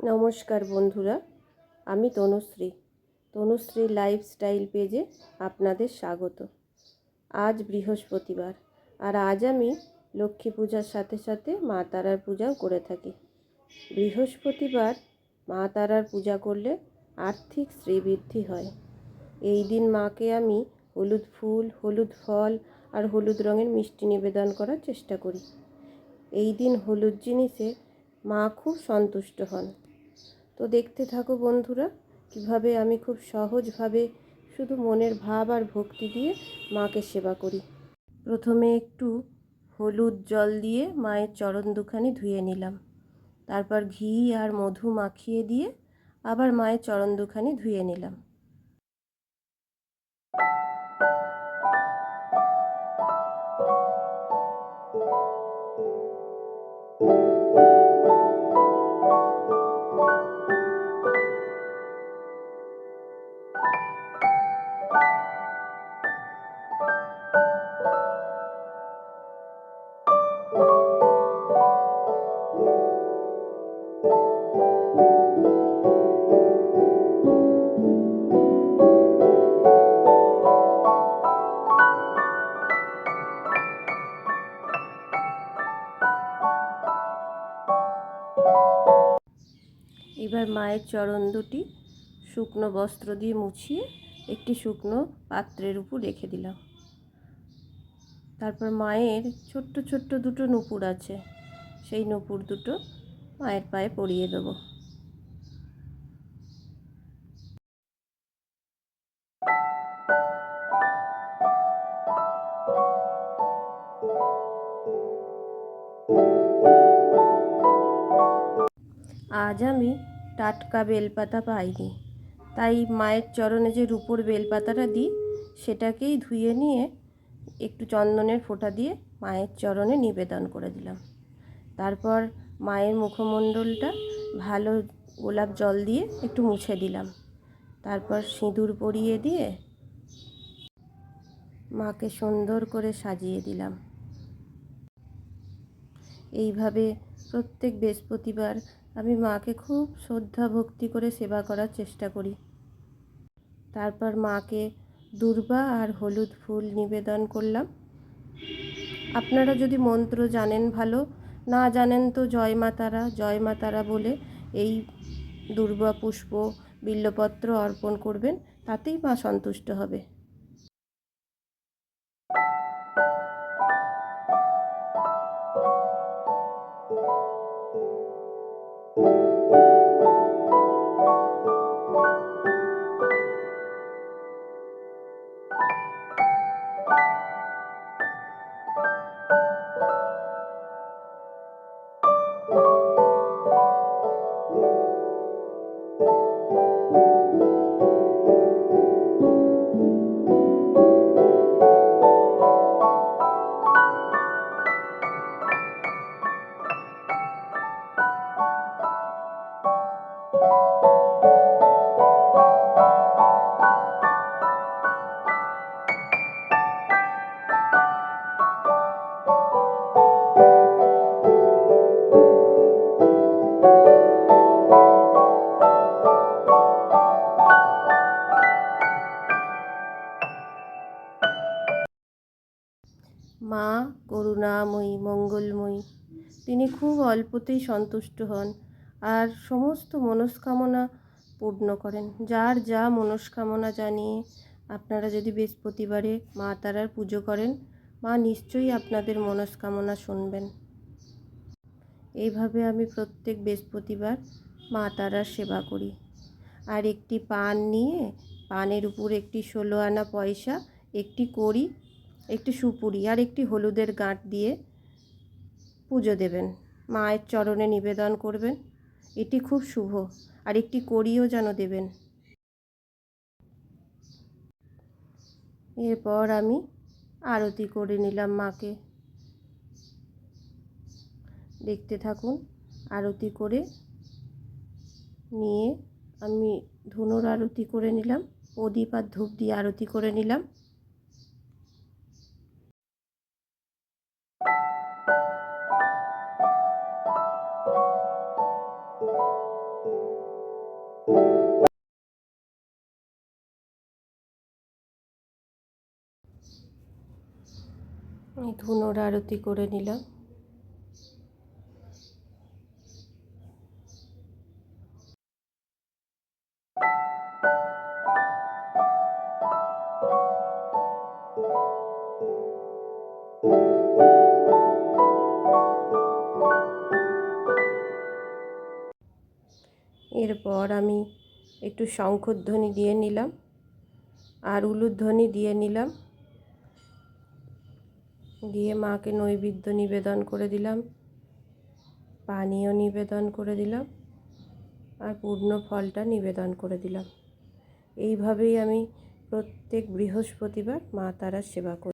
নমস্কার বন্ধুরা, আমি তনুশ্রী। তনুশ্রী লাইফস্টাইল পেজে আপনাদের স্বাগত। আজ বৃহস্পতিবার, আর আজ আমি লক্ষ্মী পূজার সাথে সাথে মা তারার পূজাও করে থাকি। বৃহস্পতিবার মা তারার পূজা করলে আর্থিক শ্রীবৃদ্ধি হয়। এই দিন মাকে আমি হলুদ ফুল, হলুদ ফল আর হলুদ রঙের মিষ্টি নিবেদন করার চেষ্টা করি। এই দিন হলুদ জিনিসে মা খুব সন্তুষ্ট হন। তো দেখতে থাকো বন্ধুরা, কীভাবে আমি খুব সহজভাবে শুধু মনের ভাব আর ভক্তি দিয়ে মাকে সেবা করি। প্রথমে একটু হলুদ জল দিয়ে মায়ের চরণ দুখানি ধুয়ে নিলাম। তারপর ঘি আর মধু মাখিয়ে দিয়ে আবার মায়ের চরণ দুখানি ধুয়ে নিলাম। এবার মায়ের চরণ দুটি শুকনো বস্ত্র দিয়ে মুছিয়ে একটি শুকনো পাত্রের উপর রেখে দিলাম। তারপর মায়ের ছোট্ট ছোট্ট দুটো নুপুর আছে, সেই নুপুর দুটো মায়ের পায়ে পরিয়ে দেবো। আজ আমি টাটকা বেলপাতা পাইনি। তাই মায়ের চরণে যে রূপোর বেলপাতাটা দিই, সেটাকেই ধুয়ে নিয়ে একটু চন্দনের ফোঁটা দিয়ে মায়ের চরণে নিবেদন করে দিলাম। তারপর মায়ের মুখমণ্ডলটা ভালো গোলাপ জল দিয়ে একটু মুছে দিলাম। তারপর সিঁদুর পরিয়ে দিয়ে মাকে সুন্দর করে সাজিয়ে দিলাম। এইভাবে প্রত্যেক বৃহস্পতিবার আমি মাকে খুব শ্রদ্ধা ভক্তি করে সেবা করার চেষ্টা করি। তারপর মাকে দুর্বা আর হলুদ ফুল নিবেদন করলাম। আপনারা যদি মন্ত্র জানেন ভালো, না জানেন তো জয় মাতারা জয় মাতারা বলে এই দুর্বা পুষ্প বিল্লপত্র অর্পণ করবেন, তাতেই মা সন্তুষ্ট হবে। মা, করুণাময়ী, মঙ্গলময়ী। তিনি খুব অল্পতেই সন্তুষ্ট হন আর সমস্ত মনস্কামনা পূর্ণ করেন। যার যা মনস্কামনা জানিয়ে আপনারা যদি বৃহস্পতিবারে মা তারার পুজো করেন, মা নিশ্চয়ই আপনাদের মনস্কামনা শুনবেন। এইভাবে আমি প্রত্যেক বৃহস্পতিবার মা তারার সেবা করি। আর একটি পান নিয়ে, পানের উপর একটি ষোলো আনা পয়সা একটি কড়ি একটি সুপুরি আর একটি হলুদের গাঁট দিয়ে পুজো দেবেন। মায়ের চরণে নিবেদন করবেন। এটি খুব শুভ আর একটি কড়িও যেন দেবেন। এরপর আমি আরতি করে নিলাম মাকে। দেখতে থাকুন, আরতি করে নিয়ে আমি ধনুর আরতি করে নিলাম, প্রদীপ আর ধূপ দিয়ে আরতি করে নিলাম। ধুনোর আরতি করে নিলাম। এরপর আমি একটু শঙ্খধ্বনি দিয়ে নিলাম আর উলুধ্বনি দিয়ে নিলাম। দিয়ে মাকে নৈবেদ্য নিবেদন করে দিলাম, পানীয় নিবেদন করে দিলাম আর পূর্ণ ফলটা নিবেদন করে দিলাম। এইভাবেই আমি প্রত্যেক বৃহস্পতিবার মা তারা সেবা করি।